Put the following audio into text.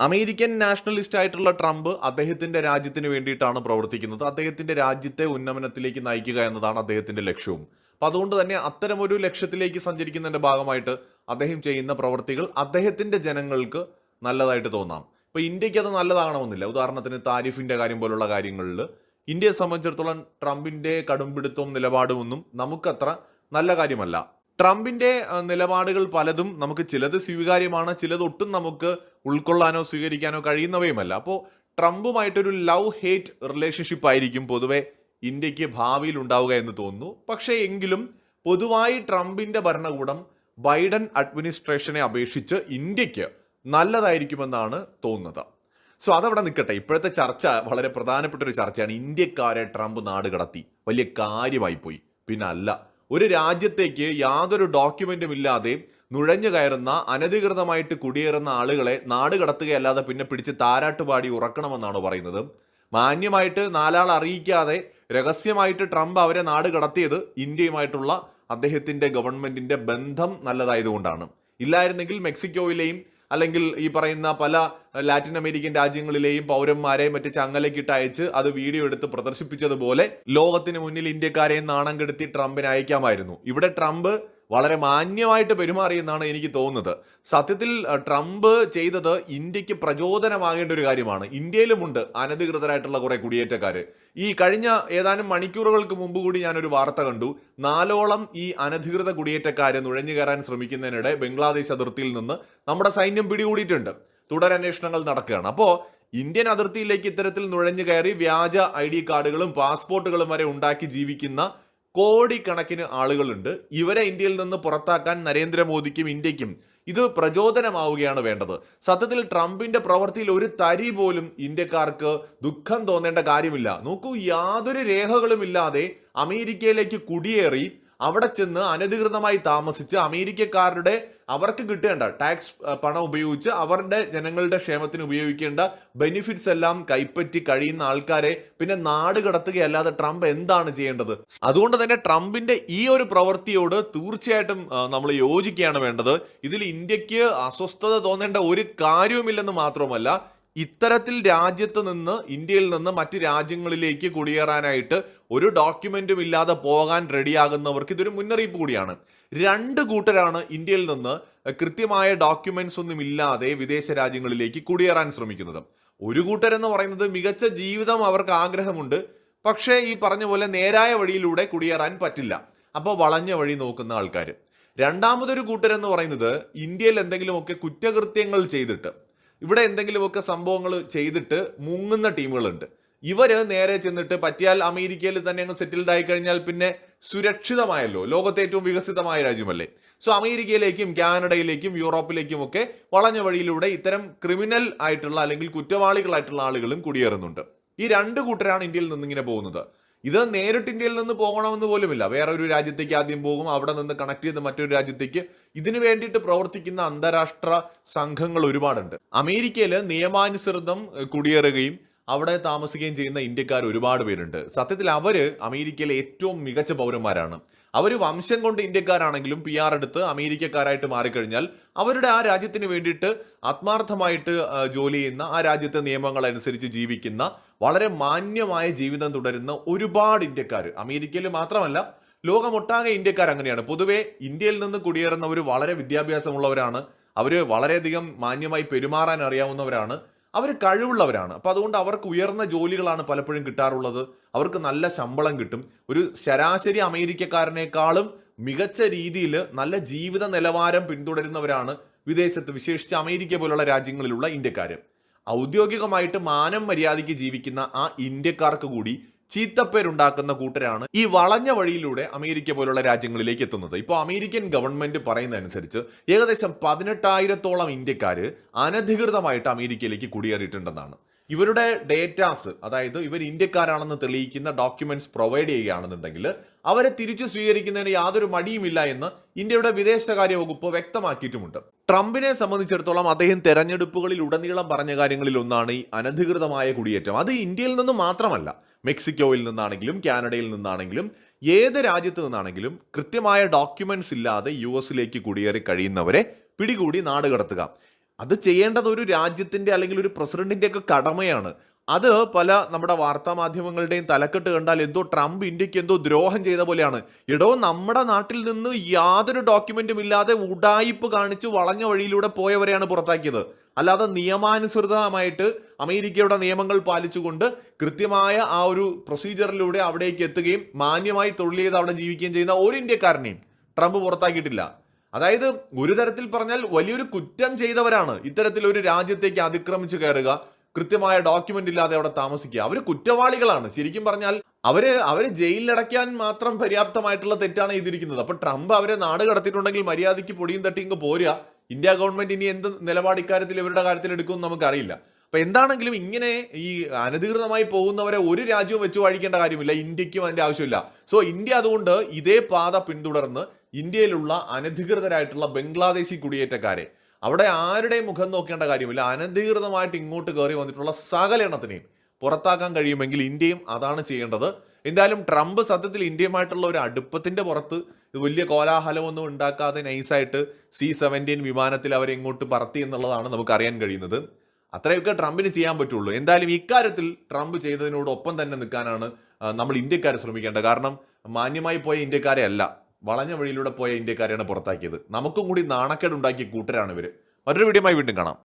American nationalist ആയിട്ടുള്ള Trump അദ്ദേഹത്തിന്റെ രാജ്യത്തിന് വേണ്ടിയിട്ടാണ് പ്രവർത്തിക്കുന്നത്. അദ്ദേഹത്തിന്റെ രാജ്യത്തെ ഉന്നമനത്തിലേക്ക് നയിക്കുക എന്നതാണ് അദ്ദേഹത്തിന്റെ ലക്ഷ്യവും. അപ്പൊ അതുകൊണ്ട് തന്നെ അത്തരമൊരു ലക്ഷ്യത്തിലേക്ക് സഞ്ചരിക്കുന്നതിന്റെ ഭാഗമായിട്ട് അദ്ദേഹം ചെയ്യുന്ന പ്രവൃത്തികൾ അദ്ദേഹത്തിന്റെ ജനങ്ങൾക്ക് നല്ലതായിട്ട് തോന്നാം. ഇപ്പൊ ഇന്ത്യയ്ക്ക് അത് നല്ലതാകണമെന്നില്ല. ഉദാഹരണത്തിന് താരിഫിന്റെ കാര്യം പോലുള്ള കാര്യങ്ങളിൽ ഇന്ത്യയെ സംബന്ധിച്ചിടത്തോളം ട്രംപിന്റെ കടുംപിടുത്തവും നിലപാടും ഒന്നും നമുക്കത്ര നല്ല കാര്യമല്ല. ട്രംപിന്റെ നിലപാടുകൾ പലതും നമുക്ക് ചിലത് സ്വീകാര്യമാണ് ചിലത് ഒട്ടും നമുക്ക് ഉൾക്കൊള്ളാനോ സ്വീകരിക്കാനോ കഴിയുന്നവയുമല്ല. അപ്പോൾ ട്രംപുമായിട്ടൊരു ലവ് ഹേറ്റ് റിലേഷൻഷിപ്പ് ആയിരിക്കും പൊതുവെ ഇന്ത്യയ്ക്ക് ഭാവിയിൽ ഉണ്ടാവുക എന്ന് തോന്നുന്നു. പക്ഷേ എങ്കിലും പൊതുവായി ട്രംപിന്റെ ഭരണകൂടം ബൈഡൻ അഡ്മിനിസ്ട്രേഷനെ അപേക്ഷിച്ച് ഇന്ത്യയ്ക്ക് നല്ലതായിരിക്കുമെന്നാണ് തോന്നുന്നത്. സോ അതവിടെ നിൽക്കട്ടെ. ഇപ്പോഴത്തെ ചർച്ച വളരെ പ്രധാനപ്പെട്ട ഒരു ചർച്ചയാണ്. ഇന്ത്യക്കാരെ ട്രംപ് നാട് കടത്തി. വലിയ കാര്യമായി പോയി പിന്നെ അല്ല ഒരു രാജ്യത്തേക്ക് യാതൊരു ഡോക്യുമെന്റും ഇല്ലാതെ നുഴഞ്ഞു കയറുന്ന അനധികൃതമായിട്ട് കുടിയേറുന്ന ആളുകളെ നാട് കടത്തുകയല്ലാതെ പിന്നെ പിടിച്ച് താരാട്ടുപാടി ഉറക്കണമെന്നാണ് പറയുന്നത്? മാന്യമായിട്ട് നാലാൾ അറിയിക്കാതെ രഹസ്യമായിട്ട് ട്രംപ് അവരെ നാട് കടത്തിയത് ഇന്ത്യയുമായിട്ടുള്ള അദ്ദേഹത്തിന്റെ ഗവൺമെന്റിന്റെ ബന്ധം നല്ലതായതുകൊണ്ടാണ്. ഇല്ലായിരുന്നെങ്കിൽ മെക്സിക്കോയിലെയും അല്ലെങ്കിൽ ഈ പറയുന്ന പല ലാറ്റിൻ അമേരിക്കൻ രാജ്യങ്ങളിലെയും പൗരന്മാരെ മറ്റു ചങ്ങലക്കിട്ട് അയച്ച് അത് വീഡിയോ എടുത്ത് പ്രദർശിപ്പിച്ചതുപോലെ ലോകത്തിന് മുന്നിൽ ഇന്ത്യക്കാരെ നാണം കെടുത്തി ട്രംപിനെ അയക്കാമായിരുന്നു. ഇവിടെ ട്രംപ് വളരെ മാന്യമായിട്ട് പെരുമാറിയെന്നാണ് എനിക്ക് തോന്നുന്നത്. സത്യത്തിൽ ട്രംപ് ചെയ്തത് ഇന്ത്യയ്ക്ക് പ്രചോദനമാകേണ്ട ഒരു കാര്യമാണ്. ഇന്ത്യയിലുമുണ്ട് അനധികൃതരായിട്ടുള്ള കുറേ കുടിയേറ്റക്കാർ ഈ കഴിഞ്ഞ ഏതാനും മണിക്കൂറുകൾക്ക് മുമ്പ് കൂടി ഞാനൊരു വാർത്ത കണ്ടു. നാലോളം ഈ അനധികൃത കുടിയേറ്റക്കാർ നുഴഞ്ഞു കയറാൻ ശ്രമിക്കുന്നതിനിടെ ബംഗ്ലാദേശ് അതിർത്തിയിൽ നിന്ന് നമ്മുടെ സൈന്യം പിടികൂടിയിട്ടുണ്ട്. തുടരന്വേഷണങ്ങൾ നടക്കുകയാണ്. അപ്പോൾ ഇന്ത്യൻ അതിർത്തിയിലേക്ക് ഇത്തരത്തിൽ നുഴഞ്ഞു കയറി വ്യാജ ഐ ഡി കാർഡുകളും പാസ്പോർട്ടുകളും വരെ ഉണ്ടാക്കി ജീവിക്കുന്ന കോടിക്കണക്കിന് ആളുകളുണ്ട്. ഇവരെ ഇന്ത്യയിൽ നിന്ന് പുറത്താക്കാൻ നരേന്ദ്രമോദിക്കും ഇന്ത്യക്കും ഇത് പ്രചോദനമാവുകയാണ് വേണ്ടത്. സത്യത്തിൽ ട്രംപിന്റെ പ്രവൃത്തിയിൽ ഒരു തരി പോലും ഇന്ത്യക്കാർക്ക് ദുഃഖം തോന്നേണ്ട കാര്യമില്ല. നോക്കൂ യാതൊരു രേഖകളുമില്ലാതെ അമേരിക്കയിലേക്ക് കുടിയേറി അവിടെ ചെന്ന് അനധികൃതമായി താമസിച്ച് അമേരിക്കക്കാരുടെ അവർക്ക് കിട്ടേണ്ട ടാക്സ് പണം ഉപയോഗിച്ച് അവരുടെ ജനങ്ങളുടെ ക്ഷേമത്തിന് ഉപയോഗിക്കേണ്ട ബെനിഫിറ്റ്സ് എല്ലാം കൈപ്പറ്റി കഴിയുന്ന ആൾക്കാരെ പിന്നെ നാട് കടത്തുകയല്ലാതെ ട്രംപ് എന്താണ് ചെയ്യേണ്ടത്? അതുകൊണ്ട് തന്നെ ട്രംപിന്റെ ഈ ഒരു പ്രവൃത്തിയോട് തീർച്ചയായിട്ടും നമ്മൾ യോജിക്കുകയാണ് വേണ്ടത്. ഇതിൽ ഇന്ത്യയ്ക്ക് അസ്വസ്ഥത തോന്നേണ്ട ഒരു കാര്യവുമില്ലെന്ന് മാത്രമല്ല ഇത്തരത്തിൽ രാജ്യത്ത് നിന്ന് ഇന്ത്യയിൽ നിന്ന് മറ്റ് രാജ്യങ്ങളിലേക്ക് കുടിയേറാനായിട്ട് ഒരു ഡോക്യുമെന്റും ഇല്ലാതെ പോകാൻ റെഡിയാകുന്നവർക്ക് ഇതൊരു മുന്നറിയിപ്പ് കൂടിയാണ്. രണ്ട് കൂട്ടരാണ് ഇന്ത്യയിൽ നിന്ന് കൃത്യമായ ഡോക്യുമെന്റ്സ് ഒന്നും ഇല്ലാതെ വിദേശ രാജ്യങ്ങളിലേക്ക് കുടിയേറാൻ ശ്രമിക്കുന്നത്. ഒരു കൂട്ടരെന്ന് പറയുന്നത് മികച്ച ജീവിതം അവർക്ക് ആഗ്രഹമുണ്ട്. പക്ഷേ ഈ പറഞ്ഞ പോലെ നേരായ വഴിയിലൂടെ കുടിയേറാൻ പറ്റില്ല. അപ്പോൾ വളഞ്ഞ വഴി നോക്കുന്ന ആൾക്കാർ രണ്ടാമതൊരു കൂട്ടരെന്ന് പറയുന്നത് ഇന്ത്യയിൽ എന്തെങ്കിലുമൊക്കെ കുറ്റകൃത്യങ്ങൾ ചെയ്തിട്ട് ഇവിടെ എന്തെങ്കിലുമൊക്കെ സംഭവങ്ങൾ ചെയ്തിട്ട് മുങ്ങുന്ന ടീമുകളുണ്ട്. ഇവർ നേരെ ചെന്നിട്ട് പറ്റിയാൽ അമേരിക്കയിൽ തന്നെ അങ്ങ് സെറ്റിൽഡ് ആയി കഴിഞ്ഞാൽ പിന്നെ സുരക്ഷിതമായല്ലോ. ലോകത്തെ ഏറ്റവും വികസിതമായ രാജ്യമല്ലേ. സോ അമേരിക്കയിലേക്കും കാനഡയിലേക്കും യൂറോപ്പിലേക്കും ഒക്കെ വളഞ്ഞ വഴിയിലൂടെ ഇത്തരം ക്രിമിനൽ ആയിട്ടുള്ള അല്ലെങ്കിൽ കുറ്റവാളികളായിട്ടുള്ള ആളുകളും കുടിയേറുന്നുണ്ട്. ഈ രണ്ട് കൂട്ടരാണ് ഇന്ത്യയിൽ നിന്നിങ്ങനെ പോകുന്നത്. ഇത് നേരിട്ട് ഇന്ത്യയിൽ നിന്ന് പോകണമെന്ന് പോലുമില്ല. വേറെ ഒരു രാജ്യത്തേക്ക് ആദ്യം പോകും അവിടെ നിന്ന് കണക്ട് ചെയ്ത് മറ്റൊരു രാജ്യത്തേക്ക്. ഇതിനു വേണ്ടിയിട്ട് പ്രവർത്തിക്കുന്ന അന്താരാഷ്ട്ര സംഘങ്ങൾ ഒരുപാടുണ്ട്. അമേരിക്കയിൽ നിയമാനുസൃതം കുടിയേറുകയും അവിടെ താമസിക്കുകയും ചെയ്യുന്ന ഇന്ത്യക്കാർ ഒരുപാട് പേരുണ്ട്. സത്യത്തിൽ അവർ അമേരിക്കയിലെ ഏറ്റവും മികച്ച പൗരന്മാരാണ്. അവർ വംശം കൊണ്ട് ഇന്ത്യക്കാരാണെങ്കിലും പി ആർ എടുത്ത് അമേരിക്കക്കാരായിട്ട് മാറിക്കഴിഞ്ഞാൽ അവരുടെ ആ രാജ്യത്തിന് വേണ്ടിയിട്ട് ആത്മാർത്ഥമായിട്ട് ജോലി ചെയ്യുന്ന ആ രാജ്യത്തെ നിയമങ്ങൾ അനുസരിച്ച് ജീവിക്കുന്ന വളരെ മാന്യമായ ജീവിതം തുടരുന്ന ഒരുപാട് ഇന്ത്യക്കാർ അമേരിക്കയിൽ മാത്രമല്ല ലോകമൊട്ടാകെ ഇന്ത്യക്കാർ അങ്ങനെയാണ്. പൊതുവേ ഇന്ത്യയിൽ നിന്ന് കുടിയേറുന്നവർ വളരെ വിദ്യാഭ്യാസമുള്ളവരാണ്. അവർ വളരെയധികം മാന്യമായി പെരുമാറാൻ അറിയാവുന്നവരാണ്. അവർ കഴിവുള്ളവരാണ്. അപ്പോൾ അതുകൊണ്ട് അവർക്ക് ഉയർന്ന ജോലികളാണ് പലപ്പോഴും കിട്ടാറുള്ളത്. അവർക്ക് നല്ല ശമ്പളം കിട്ടും. ഒരു ശരാശരി അമേരിക്കക്കാരനേക്കാളും മികച്ച രീതിയിൽ നല്ല ജീവിത നിലവാരം പിന്തുടരുന്നവരാണ് വിദേശത്ത് വിശേഷിച്ച് അമേരിക്ക പോലുള്ള രാജ്യങ്ങളിലുള്ള ഇന്ത്യക്കാർ ഔദ്യോഗികമായിട്ട് മാനം മര്യാദയ്ക്ക് ജീവിക്കുന്ന ആ ഇന്ത്യക്കാർക്ക് കൂടി ചീത്തപ്പേരുണ്ടാക്കുന്ന കൂട്ടരാണ് ഈ വളഞ്ഞ വഴിയിലൂടെ അമേരിക്ക പോലുള്ള രാജ്യങ്ങളിലേക്ക് എത്തുന്നത്. ഇപ്പോൾ അമേരിക്കൻ ഗവൺമെന്റ് പറയുന്നതനുസരിച്ച് ഏകദേശം പതിനെട്ടായിരത്തോളം ഇന്ത്യക്കാര് അനധികൃതമായിട്ട് അമേരിക്കയിലേക്ക് കുടിയേറിയിട്ടുണ്ടെന്നാണ്. ഇവരുടെ ഡേറ്റാസ് അതായത് ഇവർ ഇന്ത്യക്കാരാണെന്ന് തെളിയിക്കുന്ന ഡോക്യുമെന്റ്സ് പ്രൊവൈഡ് ചെയ്യുകയാണെന്നുണ്ടെങ്കിൽ അവരെ തിരിച്ചു സ്വീകരിക്കുന്നതിന് യാതൊരു മടിയുമില്ല എന്ന് ഇന്ത്യയുടെ വിദേശകാര്യ വകുപ്പ് വ്യക്തമാക്കിയിട്ടുമുണ്ട്. ട്രംപിനെ സംബന്ധിച്ചിടത്തോളം അദ്ദേഹം തെരഞ്ഞെടുപ്പുകളിൽ ഉടനീളം പറഞ്ഞ കാര്യങ്ങളിൽ ഒന്നാണ് ഈ അനധികൃതമായ കുടിയേറ്റം. അത് ഇന്ത്യയിൽ നിന്നും മാത്രമല്ല മെക്സിക്കോയിൽ നിന്നാണെങ്കിലും കാനഡയിൽ നിന്നാണെങ്കിലും ഏത് രാജ്യത്ത് നിന്നാണെങ്കിലും കൃത്യമായ ഡോക്യുമെന്റ്സ് ഇല്ലാതെ യു എസിലേക്ക് കുടിയേറി കഴിയുന്നവരെ പിടികൂടി നാട് കടത്തുക. അത് ചെയ്യേണ്ടത് ഒരു രാജ്യത്തിന്റെ അല്ലെങ്കിൽ ഒരു പ്രസിഡന്റിന്റെ ഒക്കെ കടമയാണ്. അത് പല നമ്മുടെ വാർത്താ മാധ്യമങ്ങളുടെയും തലക്കെട്ട് കണ്ടാൽ എന്തോ ട്രംപ് ഇന്ത്യയ്ക്ക് എന്തോ ദ്രോഹം ചെയ്ത പോലെയാണ്. ഇടോ നമ്മുടെ നാട്ടിൽ നിന്ന് യാതൊരു ഡോക്യുമെന്റും ഇല്ലാതെ ഉടായിപ്പ് കാണിച്ച് വളഞ്ഞ വഴിയിലൂടെ പോയവരെയാണ് പുറത്താക്കിയത്. അല്ലാതെ നിയമാനുസൃതമായിട്ട് അമേരിക്കയുടെ നിയമങ്ങൾ പാലിച്ചുകൊണ്ട് കൃത്യമായ ആ ഒരു പ്രൊസീജിയറിലൂടെ അവിടേക്ക് എത്തുകയും മാന്യമായി തൊഴിൽ ചെയ്ത് അവിടെ ജീവിക്കുകയും ചെയ്യുന്ന ഒരു ഇന്ത്യക്കാരനെയും ട്രംപ് പുറത്താക്കിയിട്ടില്ല. അതായത് ഒരു തരത്തിൽ പറഞ്ഞാൽ വലിയൊരു കുറ്റം ചെയ്തവരാണ് ഇത്തരത്തിൽ ഒരു രാജ്യത്തേക്ക് അതിക്രമിച്ചു കയറുക കൃത്യമായ ഡോക്യുമെന്റ് ഇല്ലാതെ അവിടെ താമസിക്കുക. അവർ കുറ്റവാളികളാണ്. ശരിക്കും പറഞ്ഞാൽ അവർ അവരെ ജയിലിലടയ്ക്കാൻ മാത്രം പര്യാപ്തമായിട്ടുള്ള തെറ്റാണ് ചെയ്തിരിക്കുന്നത്. അപ്പൊ ട്രംപ് അവരെ നാട് കടത്തിയിട്ടുണ്ടെങ്കിൽ മര്യാദയ്ക്ക് പൊടിയും തട്ടി ഇങ്ങ് പോരുക. ഇന്ത്യ ഗവൺമെന്റ് ഇനി എന്ത് നിലപാട് ഇക്കാര്യത്തിൽ ഇവരുടെ കാര്യത്തിൽ എടുക്കുമെന്ന് നമുക്കറിയില്ല. അപ്പൊ എന്താണെങ്കിലും ഇങ്ങനെ ഈ അനധികൃതമായി പോകുന്നവരെ ഒരു രാജ്യവും വെച്ച് വഴിക്കേണ്ട കാര്യമില്ല. ഇന്ത്യക്കും അതിന്റെ ആവശ്യമില്ല. സോ ഇന്ത്യ അതുകൊണ്ട് ഇതേ പാത പിന്തുടർന്ന് ഇന്ത്യയിലുള്ള അനധികൃതരായിട്ടുള്ള ബംഗ്ലാദേശി കുടിയേറ്റക്കാരെ അവിടെ ആരുടെയും മുഖം നോക്കേണ്ട കാര്യമില്ല. അനധികൃതമായിട്ട് ഇങ്ങോട്ട് കയറി വന്നിട്ടുള്ള സകല എണ്ണത്തിനെയും പുറത്താക്കാൻ കഴിയുമെങ്കിൽ ഇന്ത്യയും അതാണ് ചെയ്യേണ്ടത്. എന്തായാലും ട്രംപ് സത്യത്തിൽ ഇന്ത്യയുമായിട്ടുള്ള ഒരു അടുപ്പത്തിന്റെ പുറത്ത് വലിയ കോലാഹലമൊന്നും ഉണ്ടാക്കാതെ നൈസായിട്ട് സി സെവന്റീൻ വിമാനത്തിൽ അവരെ ഇങ്ങോട്ട് പറത്തി എന്നുള്ളതാണ് നമുക്ക് അറിയാൻ കഴിയുന്നത്. അത്രയൊക്കെ ട്രംപിന് ചെയ്യാൻ പറ്റുള്ളൂ. എന്തായാലും ഇക്കാര്യത്തിൽ ട്രംപ് ചെയ്തതിനോടൊപ്പം തന്നെ നിൽക്കാനാണ് നമ്മൾ ഇന്ത്യക്കാർ ശ്രമിക്കേണ്ടത്. കാരണം മാന്യമായി പോയ ഇന്ത്യക്കാരെ അല്ല വളഞ്ഞ വഴിയിലൂടെ പോയ ഇന്ത്യക്കാരെയാണ് പുറത്താക്കിയത്. നമുക്കും കൂടി നാണക്കേട് ഉണ്ടാക്കിയ കൂട്ടരാണ് ഇവർ മറ്റൊരു വീഡിയോമായി വീണ്ടും കാണാം.